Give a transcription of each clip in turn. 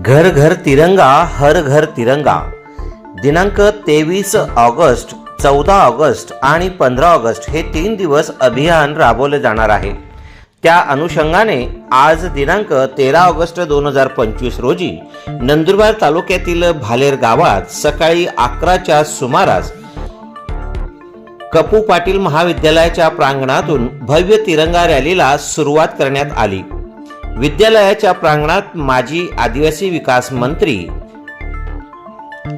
घर घर तिरंगा हर घर तिरंगा. दिनांक तेवीस ऑगस्ट चौदा ऑगस्ट आणि पंधरा ऑगस्ट हे तीन दिवस अभियान राबवले जाणार आहे. त्या अनुषंगाने आज दिनांक तेरा ऑगस्ट दोन हजार पंचवीस रोजी नंदुरबार तालुक्यातील भालेर गावात सकाळी अकराच्या सुमारास कपू पाटील महाविद्यालयाच्या प्रांगणातून भव्य तिरंगा रॅलीला सुरुवात करण्यात आली. विद्यालयाच्या प्रांगणात माजी आदिवासी विकास मंत्री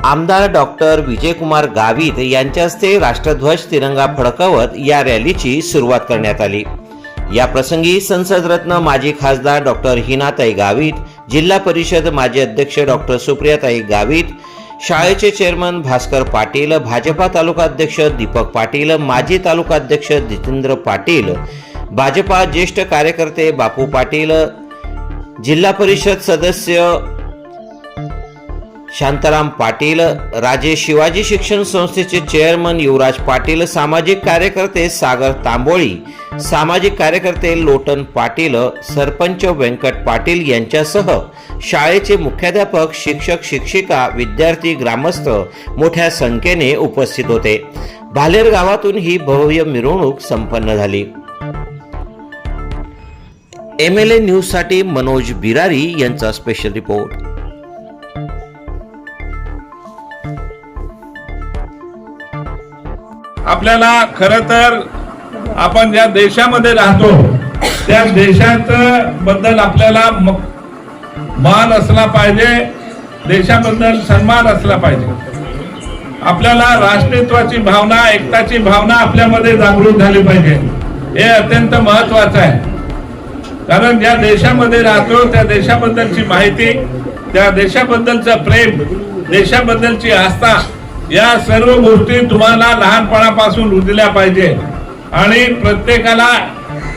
आमदार डॉक्टर विजयकुमार गावित यांच्या हस्ते राष्ट्रध्वज तिरंगा फडकवत या रॅलीची सुरुवात करण्यात आली. या प्रसंगी संसद रत्न माजी खासदार डॉक्टर हिनाताई गावित जिल्हा परिषद माजी अध्यक्ष डॉक्टर सुप्रियाताई गावित शाळेचे चेअरमन भास्कर पाटील भाजपा तालुका अध्यक्ष दीपक पाटील माजी तालुका अध्यक्ष जितेंद्र पाटील भाजपा ज्येष्ठ कार्यकर्ते बापू पाटील जिल्हा परिषद सदस्य शांताराम पाटील राजे शिवाजी शिक्षण संस्थेचे चेअरमन युवराज पाटील सामाजिक कार्यकर्ते सागर तांबोळी सामाजिक कार्यकर्ते लोटन पाटील सरपंच व्यंकट पाटील यांच्यासह शाळेचे मुख्याध्यापक शिक्षक शिक्षिका विद्यार्थी ग्रामस्थ मोठ्या संख्येने उपस्थित होते. भालेर गावातून ही भव्य मिरवणूक संपन्न झाली. एम एल ए न्यूजसाठी मनोज बिरारी यांचा स्पेशल रिपोर्ट आपल्याला खर तर आपण ज्या देशामध्ये राहतो त्या देशात बद्दल आपल्याला मान असला पाहिजे देशाबद्दल सन्मान असला पाहिजे. आपल्याला राष्ट्रीयत्वाची भावना एकताची भावना आपल्यामध्ये जागृत झाली पाहिजे. हे अत्यंत महत्वाचं आहे. कारण ज्या देशामध्ये राहतो त्या देशाबद्दलची माहिती त्या देशाबद्दलचं प्रेम देशाबद्दलची आस्था या सर्व गोष्टी तुम्हाला लहानपणापासून रुजल्या पाहिजे. आणि प्रत्येकाला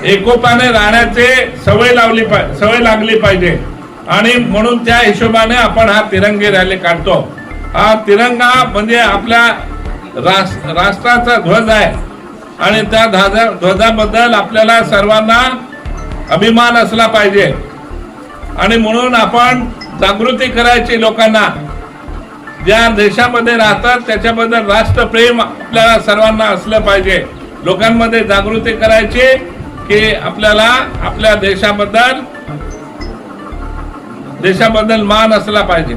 एकोपाने राहण्याचे सवय लावली पा सवय लागली पाहिजे. आणि म्हणून त्या हिशोबाने आपण हा तिरंगी रॅली काढतो. हा तिरंगा म्हणजे आपल्या रास- राष्ट्राचा ध्वज आहे. आणि त्या ध्वजा ध्वजाबद्दल आपल्याला सर्वांना अभिमान असला पाहिजे. आणि म्हणून आपण जागृती करायची लोकांना. ज्या देशामध्ये राहतात त्याच्याबद्दल राष्ट्रप्रेम आपल्याला सर्वांना असलं पाहिजे. लोकांमध्ये जागृती करायची की आपल्याला आपल्या देशाबद्दल देशाबद्दल मान असला पाहिजे.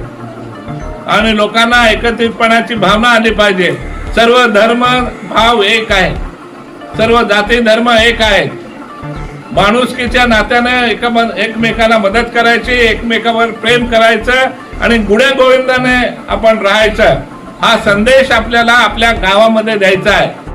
आणि लोकांना एकत्रितपणाची भावना आली पाहिजे. सर्व धर्म भाव एक आहे. सर्व जाती धर्म एक आहेत माणुसकीच्या नात्याने एका- एकमेकाला मदत करायची एकमेकावर प्रेम करायचं आणि गुढ्या गोविंदाने आपण राहायचं. हा संदेश आपल्याला आपल्या गावामध्ये द्यायचा आहे.